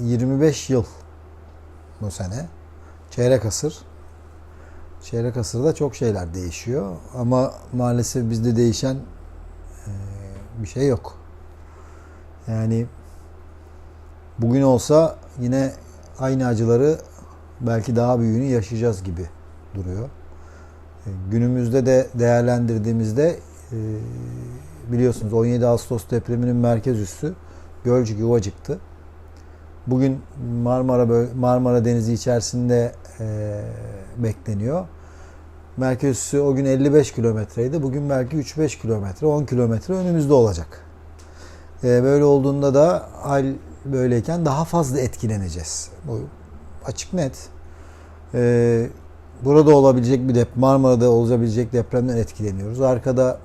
25 yıl bu sene. Çeyrek asır. Çeyrek asırda çok şeyler değişiyor ama maalesef bizde değişen e, bir şey yok. Yani bugün olsa yine aynı acıları belki daha büyüğünü yaşayacağız gibi duruyor. E, Günümüzde de değerlendirdiğimizde e, biliyorsunuz 17 Ağustos depreminin merkez üssü Gölcük Yuvacık'tı. Bugün Marmara Marmara Denizi içerisinde e, bekleniyor. Merkez üssü o gün 55 kilometreydi. Bugün belki 3-5 kilometre, 10 kilometre önümüzde olacak. E, böyle olduğunda da hal böyleyken daha fazla etkileneceğiz. Bu açık net. E, burada olabilecek bir deprem, Marmara'da olabilecek depremden etkileniyoruz. Arkada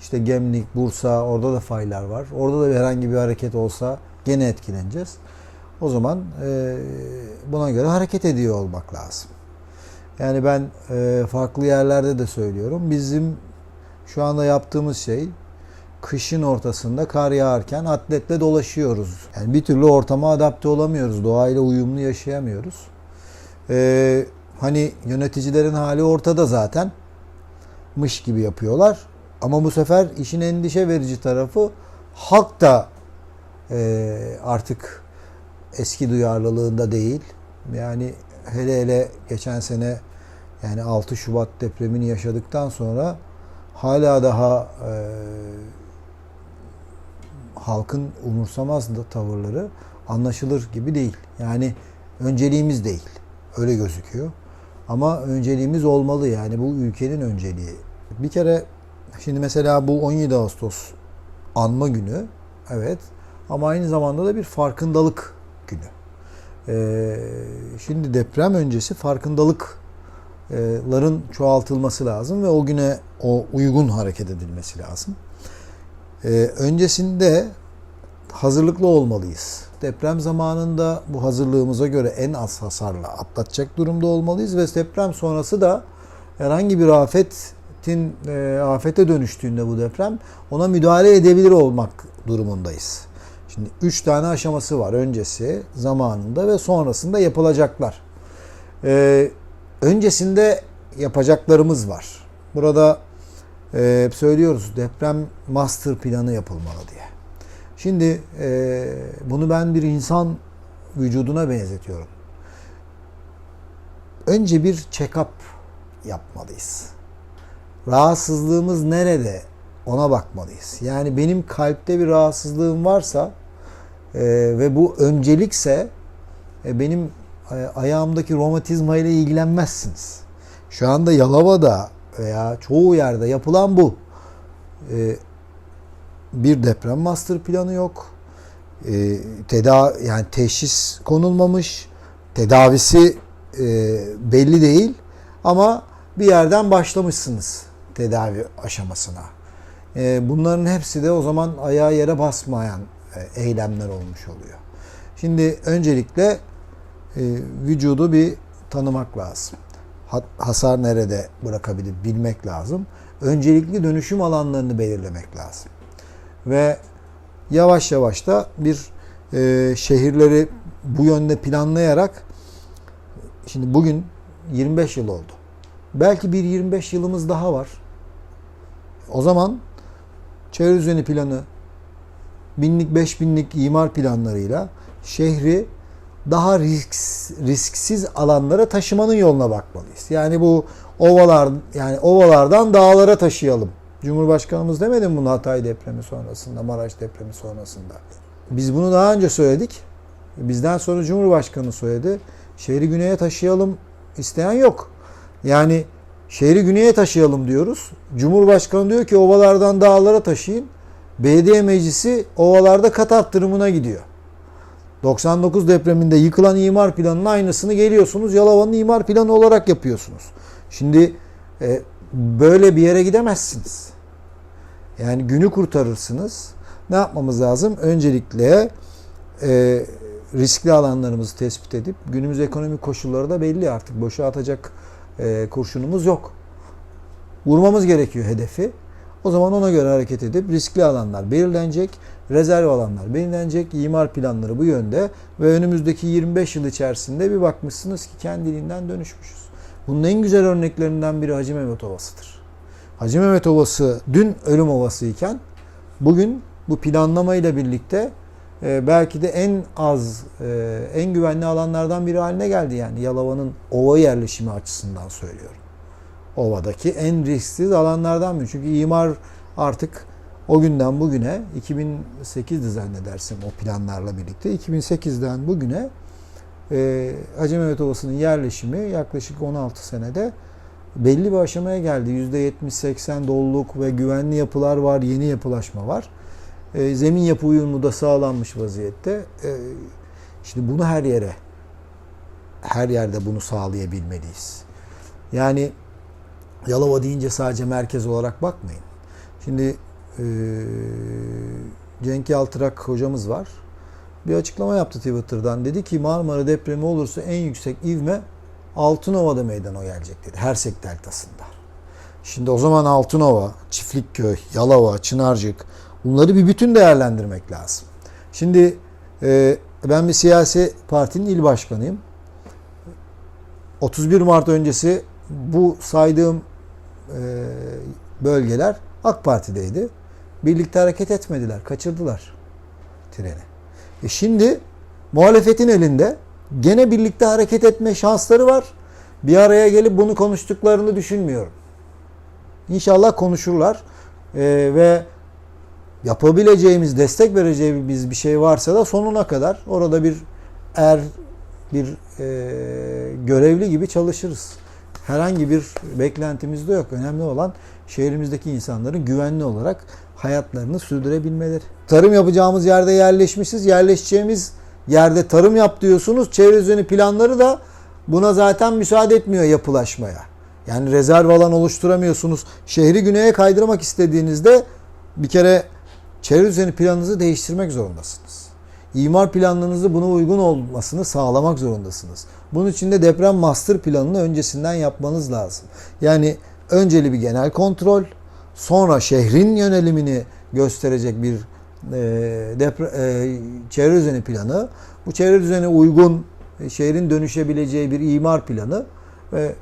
işte Gemlik, Bursa orada da faylar var. Orada da herhangi bir hareket olsa gene etkileneceğiz. O zaman e, buna göre hareket ediyor olmak lazım. Yani ben e, farklı yerlerde de söylüyorum. Bizim şu anda yaptığımız şey kışın ortasında kar yağarken atletle dolaşıyoruz. Yani bir türlü ortama adapte olamıyoruz. Doğayla uyumlu yaşayamıyoruz. E, hani yöneticilerin hali ortada zaten. Mış gibi yapıyorlar. Ama bu sefer işin endişe verici tarafı halk da e, artık eski duyarlılığında değil. Yani hele hele geçen sene yani 6 Şubat depremini yaşadıktan sonra hala daha e, halkın umursamaz tavırları anlaşılır gibi değil. Yani önceliğimiz değil. Öyle gözüküyor. Ama önceliğimiz olmalı yani bu ülkenin önceliği. Bir kere şimdi mesela bu 17 Ağustos anma günü evet ama aynı zamanda da bir farkındalık şimdi deprem öncesi farkındalıkların çoğaltılması lazım ve o güne o uygun hareket edilmesi lazım. Ee, öncesinde hazırlıklı olmalıyız. Deprem zamanında bu hazırlığımıza göre en az hasarla atlatacak durumda olmalıyız ve deprem sonrası da herhangi bir afetin e, afete dönüştüğünde bu deprem ona müdahale edebilir olmak durumundayız. Şimdi üç tane aşaması var. Öncesi, zamanında ve sonrasında yapılacaklar. Ee, öncesinde yapacaklarımız var. Burada e, söylüyoruz deprem master planı yapılmalı diye. Şimdi e, bunu ben bir insan vücuduna benzetiyorum. Önce bir check-up yapmalıyız. Rahatsızlığımız nerede? Ona bakmalıyız. Yani benim kalpte bir rahatsızlığım varsa e, ve bu öncelikse e, benim e, ayağımdaki romatizma ile ilgilenmezsiniz. Şu anda Yalova'da veya çoğu yerde yapılan bu. E, bir deprem master planı yok. E, teda yani teşhis konulmamış. Tedavisi e, belli değil ama bir yerden başlamışsınız tedavi aşamasına. E, bunların hepsi de o zaman ayağa yere basmayan eylemler olmuş oluyor. Şimdi öncelikle e, vücudu bir tanımak lazım. Ha- Hasar nerede bırakabilir bilmek lazım. Öncelikli dönüşüm alanlarını belirlemek lazım. Ve yavaş yavaş da bir e, şehirleri bu yönde planlayarak şimdi bugün 25 yıl oldu. Belki bir 25 yılımız daha var. O zaman çevre düzeni planı, binlik, beş binlik imar planlarıyla şehri daha risk, risksiz alanlara taşımanın yoluna bakmalıyız. Yani bu ovalar yani ovalardan dağlara taşıyalım. Cumhurbaşkanımız demedi mi bunu Hatay depremi sonrasında, Maraş depremi sonrasında? Biz bunu daha önce söyledik. Bizden sonra Cumhurbaşkanı söyledi. Şehri güneye taşıyalım isteyen yok. Yani şehri güneye taşıyalım diyoruz. Cumhurbaşkanı diyor ki ovalardan dağlara taşıyın. Belediye meclisi ovalarda kat arttırımına gidiyor. 99 depreminde yıkılan imar planının aynısını geliyorsunuz Yalova'nın imar planı olarak yapıyorsunuz. Şimdi e, böyle bir yere gidemezsiniz. Yani günü kurtarırsınız. Ne yapmamız lazım? Öncelikle e, riskli alanlarımızı tespit edip günümüz ekonomik koşulları da belli artık. Boşa atacak e, kurşunumuz yok. Vurmamız gerekiyor hedefi. O zaman ona göre hareket edip riskli alanlar belirlenecek, rezerv alanlar belirlenecek, imar planları bu yönde ve önümüzdeki 25 yıl içerisinde bir bakmışsınız ki kendiliğinden dönüşmüşüz. Bunun en güzel örneklerinden biri Hacı Mehmet Ovası'dır. Hacı Mehmet Ovası dün ölüm ovası iken bugün bu planlamayla birlikte e, belki de en az, e, en güvenli alanlardan biri haline geldi. Yani Yalova'nın ova yerleşimi açısından söylüyorum. Ovadaki en risksiz alanlardan biri. Çünkü imar artık o günden bugüne 2008'di zannedersem o planlarla birlikte 2008'den bugüne e, Hacı Mehmet Ovası'nın yerleşimi yaklaşık 16 senede belli bir aşamaya geldi. %70-80 doluluk ve güvenli yapılar var, yeni yapılaşma var. E, zemin yapı uyumu da sağlanmış vaziyette. E, şimdi bunu her yere, her yerde bunu sağlayabilmeliyiz. Yani Yalova deyince sadece merkez olarak bakmayın. Şimdi e, Cenk Yaltırak hocamız var. Bir açıklama yaptı Twitter'dan. Dedi ki Marmara depremi olursa en yüksek ivme Altınova'da meydana gelecek dedi. Hersek deltasında. Şimdi o zaman Altınova, Çiftlikköy, Yalova, Çınarcık bunları bir bütün değerlendirmek lazım. Şimdi e, ben bir siyasi partinin il başkanıyım. 31 Mart öncesi bu saydığım bölgeler AK Parti'deydi. Birlikte hareket etmediler, kaçırdılar treni. E şimdi muhalefetin elinde gene birlikte hareket etme şansları var. Bir araya gelip bunu konuştuklarını düşünmüyorum. İnşallah konuşurlar E, ve yapabileceğimiz, destek vereceğimiz bir şey varsa da sonuna kadar orada bir er, bir e, görevli gibi çalışırız. Herhangi bir beklentimiz de yok. Önemli olan şehrimizdeki insanların güvenli olarak hayatlarını sürdürebilmeleri. Tarım yapacağımız yerde yerleşmişiz. Yerleşeceğimiz yerde tarım yap diyorsunuz. Çevre düzeni planları da buna zaten müsaade etmiyor yapılaşmaya. Yani rezerv alan oluşturamıyorsunuz. Şehri güneye kaydırmak istediğinizde bir kere çevre düzeni planınızı değiştirmek zorundasınız. İmar planlarınızı buna uygun olmasını sağlamak zorundasınız. Bunun için de deprem master planını öncesinden yapmanız lazım. Yani önceli bir genel kontrol, sonra şehrin yönelimini gösterecek bir e, depre, e, çevre düzeni planı, bu çevre düzeni uygun e, şehrin dönüşebileceği bir imar planı ve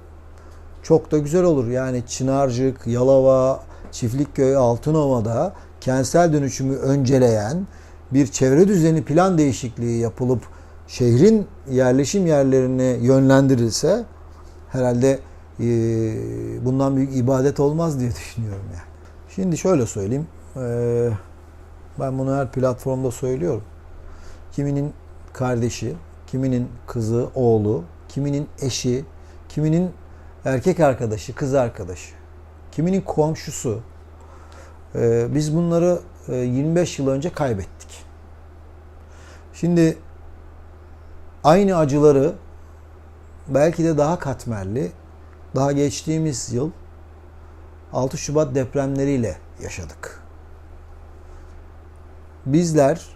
çok da güzel olur. Yani Çınarcık, Yalova, Çiftlikköy, Altınova'da kentsel dönüşümü önceleyen bir çevre düzeni plan değişikliği yapılıp şehrin yerleşim yerlerine yönlendirilse herhalde e, bundan büyük ibadet olmaz diye düşünüyorum yani. Şimdi şöyle söyleyeyim. E, ben bunu her platformda söylüyorum. Kiminin kardeşi, kiminin kızı, oğlu, kiminin eşi, kiminin erkek arkadaşı, kız arkadaşı, kiminin komşusu. E, biz bunları 25 yıl önce kaybettik. Şimdi aynı acıları belki de daha katmerli daha geçtiğimiz yıl 6 Şubat depremleriyle yaşadık. Bizler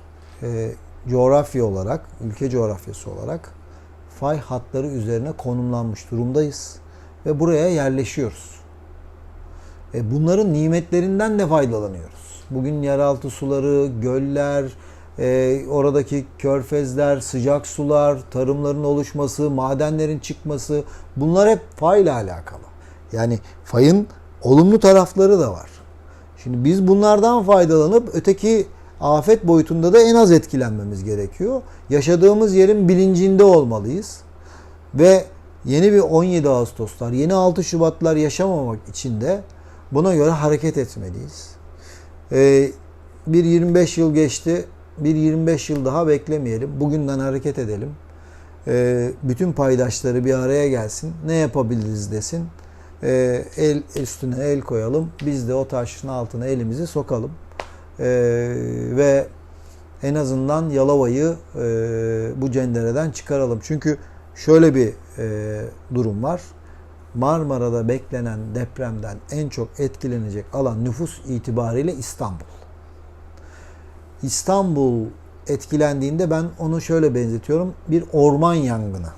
e, coğrafya olarak, ülke coğrafyası olarak fay hatları üzerine konumlanmış durumdayız ve buraya yerleşiyoruz. E, bunların nimetlerinden de faydalanıyoruz. Bugün yeraltı suları, göller, e, oradaki körfezler, sıcak sular, tarımların oluşması, madenlerin çıkması bunlar hep fayla alakalı. Yani fayın olumlu tarafları da var. Şimdi biz bunlardan faydalanıp öteki afet boyutunda da en az etkilenmemiz gerekiyor. Yaşadığımız yerin bilincinde olmalıyız. Ve yeni bir 17 Ağustoslar, yeni 6 Şubatlar yaşamamak için de buna göre hareket etmeliyiz. Ee, bir 25 yıl geçti bir 25 yıl daha beklemeyelim. Bugünden hareket edelim. E, bütün paydaşları bir araya gelsin. Ne yapabiliriz desin. E, el üstüne el koyalım. Biz de o taşın altına elimizi sokalım. Ve en azından Yalova'yı e, bu cendereden çıkaralım. Çünkü şöyle bir e, durum var. Marmara'da beklenen depremden en çok etkilenecek alan nüfus itibariyle İstanbul. İstanbul etkilendiğinde ben onu şöyle benzetiyorum. Bir orman yangını.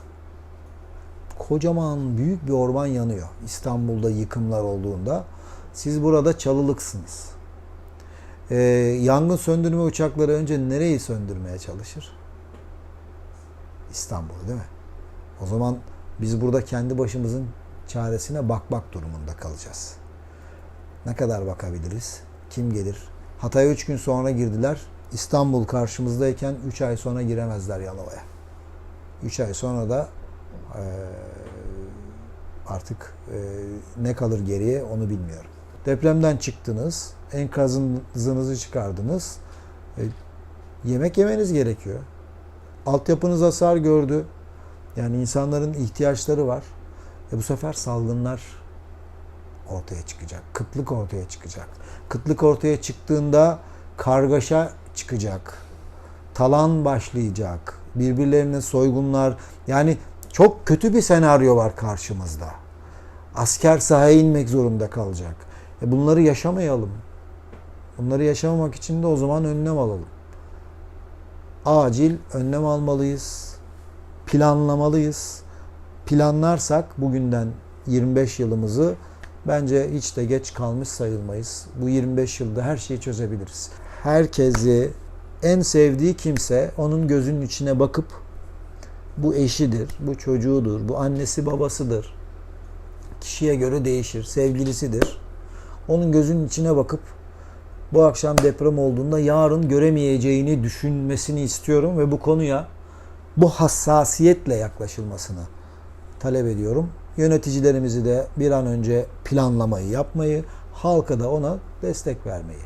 Kocaman büyük bir orman yanıyor. İstanbul'da yıkımlar olduğunda Siz burada çalılıksınız. Ee, yangın söndürme uçakları önce nereyi söndürmeye çalışır? İstanbul'u değil mi? O zaman biz burada kendi başımızın çaresine bakmak durumunda kalacağız. Ne kadar bakabiliriz? Kim gelir? Hatay'a 3 gün sonra girdiler. İstanbul karşımızdayken 3 ay sonra giremezler Yalova'ya. 3 ay sonra da eee, artık eee, ne kalır geriye onu bilmiyorum. Depremden çıktınız, enkazınızı çıkardınız. E, yemek yemeniz gerekiyor. Altyapınız hasar gördü. Yani insanların ihtiyaçları var. E bu sefer salgınlar ortaya çıkacak. Kıtlık ortaya çıkacak. Kıtlık ortaya çıktığında kargaşa çıkacak. Talan başlayacak. Birbirlerine soygunlar. Yani çok kötü bir senaryo var karşımızda. Asker sahaya inmek zorunda kalacak. E bunları yaşamayalım. Bunları yaşamamak için de o zaman önlem alalım. Acil önlem almalıyız. Planlamalıyız. Planlarsak bugünden 25 yılımızı bence hiç de geç kalmış sayılmayız. Bu 25 yılda her şeyi çözebiliriz. Herkesi en sevdiği kimse onun gözünün içine bakıp bu eşidir, bu çocuğudur, bu annesi babasıdır. Kişiye göre değişir. Sevgilisidir. Onun gözünün içine bakıp bu akşam deprem olduğunda yarın göremeyeceğini düşünmesini istiyorum ve bu konuya bu hassasiyetle yaklaşılmasını talep ediyorum. Yöneticilerimizi de bir an önce planlamayı yapmayı, halka da ona destek vermeyi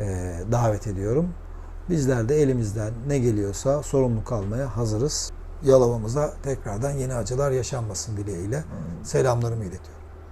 eee, davet ediyorum. Bizler de elimizden ne geliyorsa sorumluluk almaya hazırız. Yalova'mıza tekrardan yeni acılar yaşanmasın dileğiyle selamlarımı iletiyorum.